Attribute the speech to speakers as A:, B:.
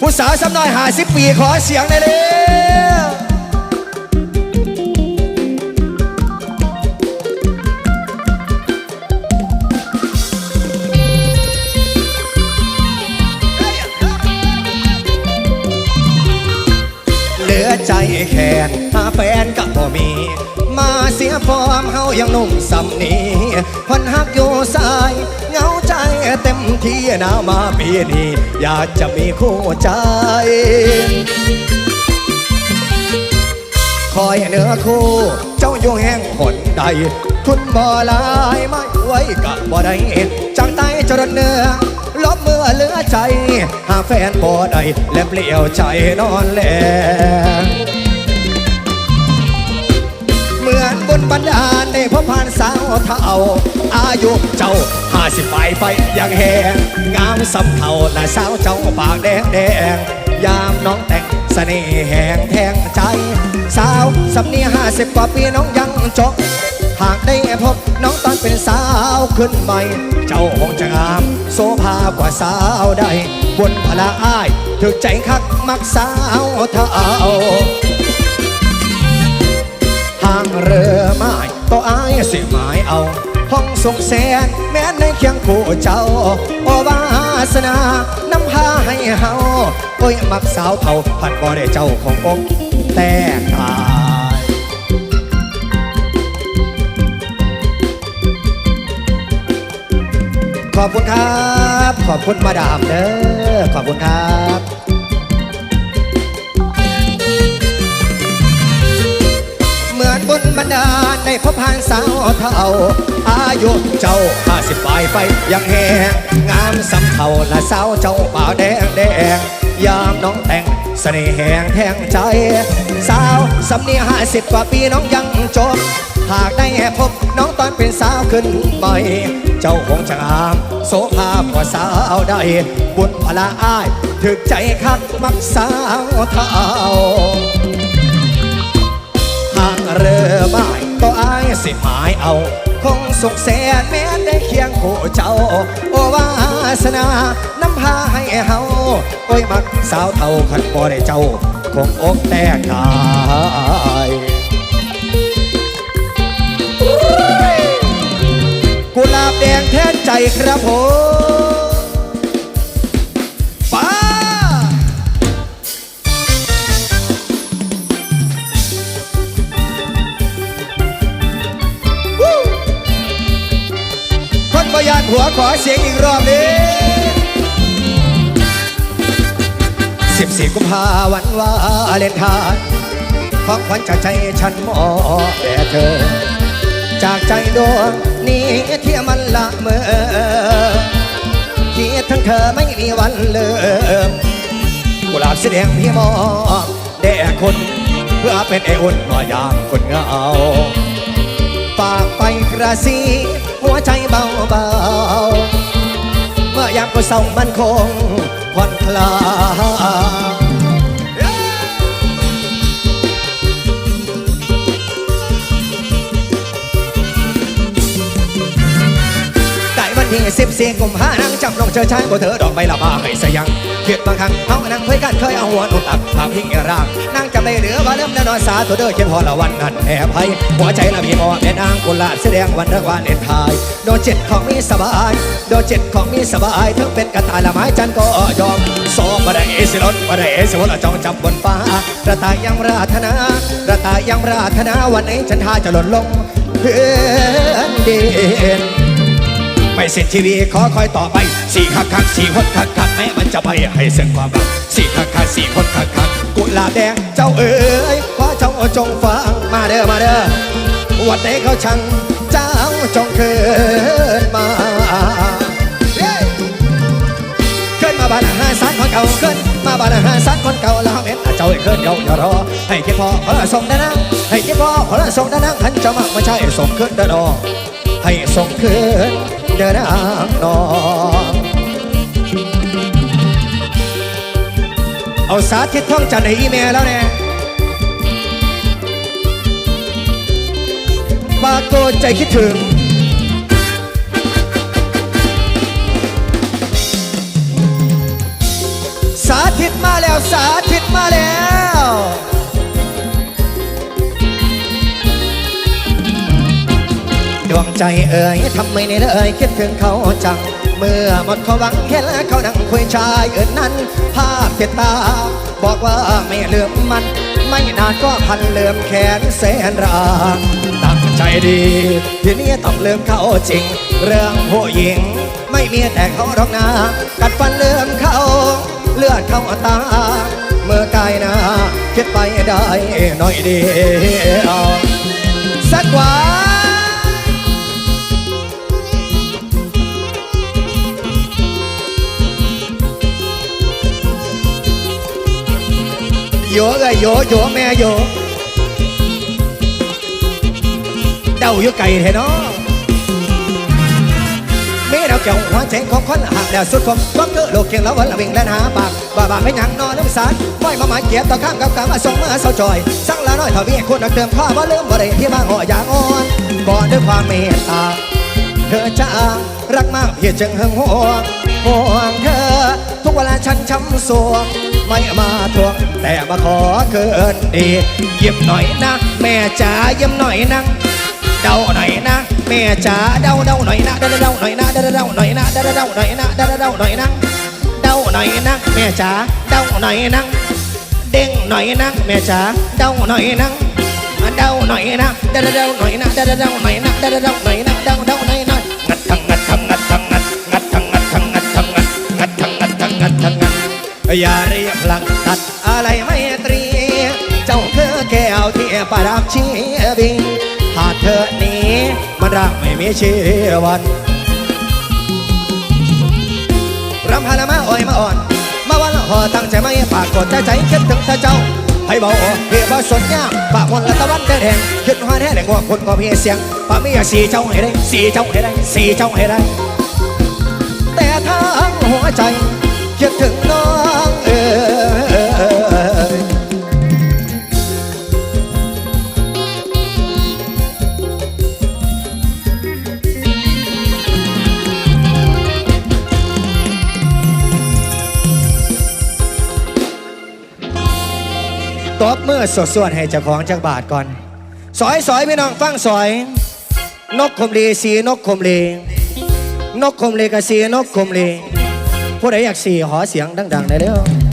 A: ผู้สาวสำน้อยหาสิบปีขอเสียงได้เลยเหลือใจแค่หาแฟนกับบ่มี มาเสียฟอร์มเฮายังนุ่มสำนีพันหักอยู่สายเหงาใจเต็มที่หนาวมาปีนี้อยากจะมีคู่ใจ คอยเนื้อคู่เจ้าอยู่แห่งหนใด คุณบ่ลายไม่ไว้กับบ่ได้จากใต้จรดเนื้อลบเมื่อเหลือใจ หาแฟนบ่ได้และเปลี่ยวใจนอนแล บนบันดาลในพบผ่านสาวเท่า อายุเจ้าห้าสิบปลายไฟยังแหงงามสำเท่าและสาวเจ้าปากแดงแดงยามน้องแต่งเสน่ห์แหงแทงใจ สาวสำนีห้าสิบกว่าปีน้องยังจบหากได้พบน้องตอนเป็นสาวขึ้นใหม่ เจ้าคงจะงาม โซภากว่าสาวใดบนพละอ้ายถึกใจคักมักสาวเท่าางเรือไม้ต่ออายสิหมายเอา ห้องสงแสนแม้ในเคียงคู่เจ้า โอวาสนานำพาให้เฮาโอ้ยมักสาวเผาผัดบ่ได้เจ้าของอกแต่กายขอบคุณครับ ขอบคุณมาดามเด้อขอบคุณครับ มือนบุญบันดาในพบผ่านสาวเท่า อายุเจ้าห้าสิบปลายไปยังแหงงามสำเท่าและสาวเจ้าป่าแดงแดงยามน้องแต่งเสน่ห์แหงแทงใจ สาวสำเนียห้าสิบกว่าปีน้องยังจบ หากได้พบน้องตอนเป็นสาวขึ้นใหม่ เจ้าคงจะงามโสภาพกว่าสาวใดบุญพลาอ้ายถึกใจคักมักสาวเท่า เรือไม้ก็อายสิหมายเอา คงสุขแสนแม้ได้เคียงคู่เจ้า โอวาสนานำพาให้เฮาโอ้ยมักสาวเท่าขันบ่ได้เจ้า คงอกแตกตายกุหลาบแดงแทนใจครับผม คนประหยัดหัวขอเสียงอีกรอบนี้สิบสี่กุมภาวันวาเลนไทน์ของขวัญจากใจฉันมอบแด่เธอ จากใจดวงนี้ที่ยมันละเมอคิดทั้งเธอไม่มีวันเลิมกุหลาบสีแดงพี่มอบแด่คนเพื่อเป็นไออุ่นว่ายามคนเหงาฝากไปกระซีหัวใจ เบาเบาๆเมื่อยามก็เศร้ามันคงผ่อนคลาย ที่สิบสี่กุมภานังจำลองเจอชายบ่เธอดอกใบละบาให้สยังเพียดบางครั้งเฮานั่งเคยกันเคยเอาหัวนุ่ตักภาพพิงเอร่างนั่งจำได้เหลือว่าเริ่มแน่นอนสาตัวเด้อเขียนพอละวันนั้นแอบให้หัวใจละมีมอแม่นางกุหลาบแสดงวันเลิกวันเอ็นทายโดนเจ็ดของมีสบายโดนเจ็ดของมีสบายถึงเป็นกระต่ายละไม้จันก็ยอมสองมาได้เอสิลดมาได้เอสิวละจองจับบนฟ้ากระต่ายยังราธนากระต่ายยังราธนาวันนี้ฉันทาจะหล่นลงเพื่อนเด่น ไม่เสร็จทีวีขอคอยต่อไปสี่คักคักสี่คนคักคักแม้มันจะไปให้เส้นความรักสี่คักคักสี่คนคักคักกุหลาบแดงเจ้าเอ๋ยขอเจ้าจงฟังมาเด้อมาเด้อวันไหนเขาชังเจ้าจงเกินมาเย้ขึ้นมาบ้านอาหารสารคนเก่าขึ้นมาบ้านอาหารสารคนเก่าแล้วเห็นเจ้าเอ๋ยขึ้นเยาอย่ารอให้คิดพอขอละส่งด้านนั่งให้คิดพอขอละส่งด้านนั่งขันจ้ามักไม่ใช่ส่งขึ้นเด้อดอให้ส่งคืน เดินนางนองเอาสาธิตท่องจันทร์ในอีเมลแล้วเนี่ยปากโกใจคิดถึง สาธิตมาแล้วสาธิตมาแล้ว วงใจเอ่ยทำไมในเลยคิดถึงเขาจัง เมื่อหมดความหวังเห็นเขานั่งคุยชายอื่นนั้นภาพติดตา บอกว่าไม่ลืมมัน ไม่นานก็พันลืมแขนแสนรางตั้งใจดี ทีนี้ต้องลืมเขาจริง เรื่องผู้หญิง ไม่มีแต่เขาหรอกนะกัดฟันลืมเขาเลือดเข้าตา เมื่อกายนะคิดไปได้หน่อยเดียวสักวัน โยเอ้ยโยโยแม่โยเดาอยู่ไก่เถอะเนาะมีเราเกี่ยวหัวใจของคนหักแล้วสุดคมความเกอโลกเคียงแล้ววันละวิ่งและหาปากว่าบาปเป็นหยังนอนน้ำสารไม่มาหมายเกียบต่อข้ามกับกามาส่งมาเศร้าจอย สั่งละน้อยเท่าพี่คนนักเติมข้าว่าลืมบ่ได้ที่มาห่ออย่างอ่อนก่อนด้วยความเมตตาเธอจารักมากเพียจึงหึงหวงห่วงเธอ ทุกเวลาฉันช้ำสวง ไม่มาทวงแต่มาขอเกินดีเยี่ยมหน่อยนะ แม่จ๋าเยี่ยมหน่อยนะเดาหน่อยนะแม่จ๋าเดาเดาหน่อยนะเดาเดาหน่อยนะเดาเดาหน่อยนะเดาเดาหน่อยนะเดาเดาหน่อยนะเดาหน่อยนะแม่จ๋าเดาหน่อยนะเด้งหน่อยนะแม่จ๋าเดาหน่อยนะเดาหน่อยนะเดาเดาหน่อยนะเดาเดาหน่อยนะเดาเดาหน่อยนะเดาเดาหน่อยนะงัดทั้งงัดทั้งงัดทั้งงัดงัดทั้งงัดทั้งงัดทั้งงัดงัดทั้งงัดทั้งงัดทั้งงัดอย่า เรียกหลังตัดอะไรไม่ตรี เจ้าคือแก้วที่ประดับชีวิตหากเธอหนี้มันรักไม่มีชีวันรำพานามาอ่อยมาอ่อน มาวันหอตั้งใจไม่ปากกดใจใจคิดถึงเธอเจ้าให้เบาเพียบ่สนยามปากมนละตะวันเดินแห่งคิดว่าแท้แหล่งว่าคนก็เพียเสียงปากมีอย่าสีเจ้าให้ได้สีเจ้าให้ได้สีเจ้าให้ได้ แต่ทั้งหัวใจ คิดถึงน้องเอ๋ยตบมือสดส่วนให้เจ้าของจักบาทก่อน สอยสอยพี่น้องฟังสอย นกคมลีสีนกคมลีนกคมลีกับสีนกคมลี ผู้ใดอยากสีหอเสียงดังๆได้เร็ว